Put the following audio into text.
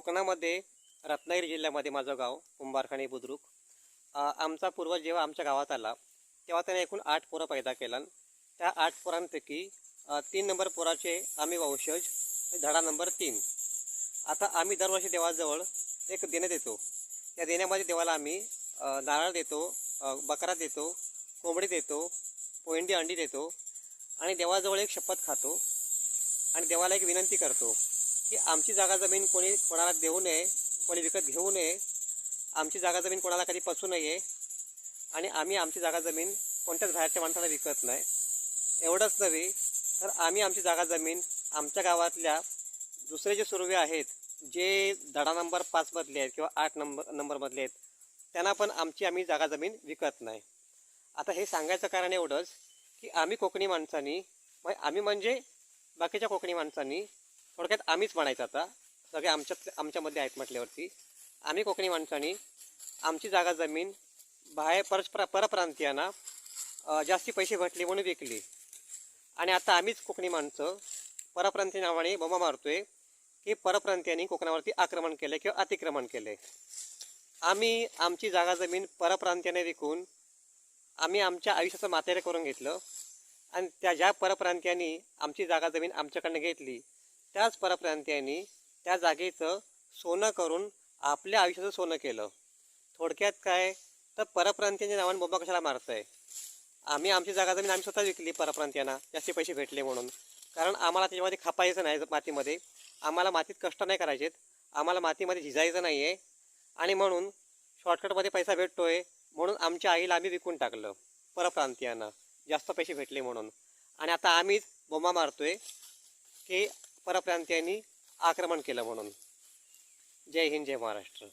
कोकणामध्ये रत्नागिरी जिल्ह्यामध्ये माझं गाव कुंभारखाणी बुद्रुक. आमचा पूर्वज जेव्हा आमच्या गावात आला तेव्हा त्याने एकूण आठ पोरं पैदा केला त्या आठ पोरांपैकी तीन नंबर पोराचे आम्ही वंशज धडा नंबर तीन. आता आम्ही दरवर्षी देवाजवळ एक देणं देतो. त्या देण्यामध्ये देवाला आम्ही नारळ देतो बकरा देतो कोंबडी देतो पोंडी अंडी देतो आणि देवाजवळ एक शपथ खातो आणि देवाला एक विनंती करतो. की आमची जागा जमीन कोणी कोणाला देऊ नये कोणी विकत घेऊ नये आमची जागा जमीन कोणाला कधी पसू नये आणि आम्ही आमची जागा जमीन कोणत्याच बाहेरच्या माणसाला विकत नाही. एवढंच नव्हे तर आम्ही आमची जागा जमीन आमच्या गावातल्या दुसरे जे सुरवे आहेत जे धडा नंबर पाचमधले आहेत किंवा आठ नंबर नंबरमधले आहेत त्यांना पण आमची आम्ही जागा जमीन विकत नाही. आता हे सांगायचं कारण एवढंच की आम्ही कोकणी माणसांनी आम्ही म्हणजे बाकीच्या कोकणी माणसांनी थोडक्यात आम्हीच म्हणायचं आता. सगळे आमच्यात आमच्यामध्ये आहेत म्हटल्यावरती. आम्ही कोकणी माणसांनी आमची जागा जमीन बाहेर परस्पर परप्रांतीयांना जास्ती पैसे भेटले म्हणून विकली. आणि आता आम्हीच कोकणी माणसं परप्रांती नावाने बोमा मारतोय की परप्रांतीयांनी कोकणावरती आक्रमण केले किंवा अतिक्रमण केले आम्ही आमची जागा जमीन परप्रांतीयाने विकून आम्ही आमच्या आयुष्याचं मातेरे करून घेतलं. आणि त्या ज्या परप्रांतीयांनी आमची जागा जमीन आमच्याकडनं घेतली त्याच परप्रांतीयांनी त्या जागेचं सोनं करून आपल्या आयुष्याचं सोनं केलं. थोडक्यात काय? तर परप्रांतीयांच्या नावाने बोंबा कशाला मारतंय? आम्ही आमची जागा जमीन आम्ही स्वतः विकली परप्रांतीयांना जास्ती पैसे भेटले म्हणून. कारण आम्हाला त्याच्यामध्ये खापायचं नाही मातीमध्ये. आम्हाला मातीत कष्ट नाही करायचेत. आम्हाला मातीमध्ये झिजायचं नाही आहे आणि म्हणून शॉर्टकटमध्ये पैसा भेटतोय म्हणून आमच्या आईला आम्ही विकून टाकलं परप्रांतीयांना. जास्त पैसे भेटले म्हणून. आणि आता आम्हीच बोंबा मारतोय की परप्रांतीयांनी आक्रमण केलं म्हणून. जय हिंद जय महाराष्ट्र.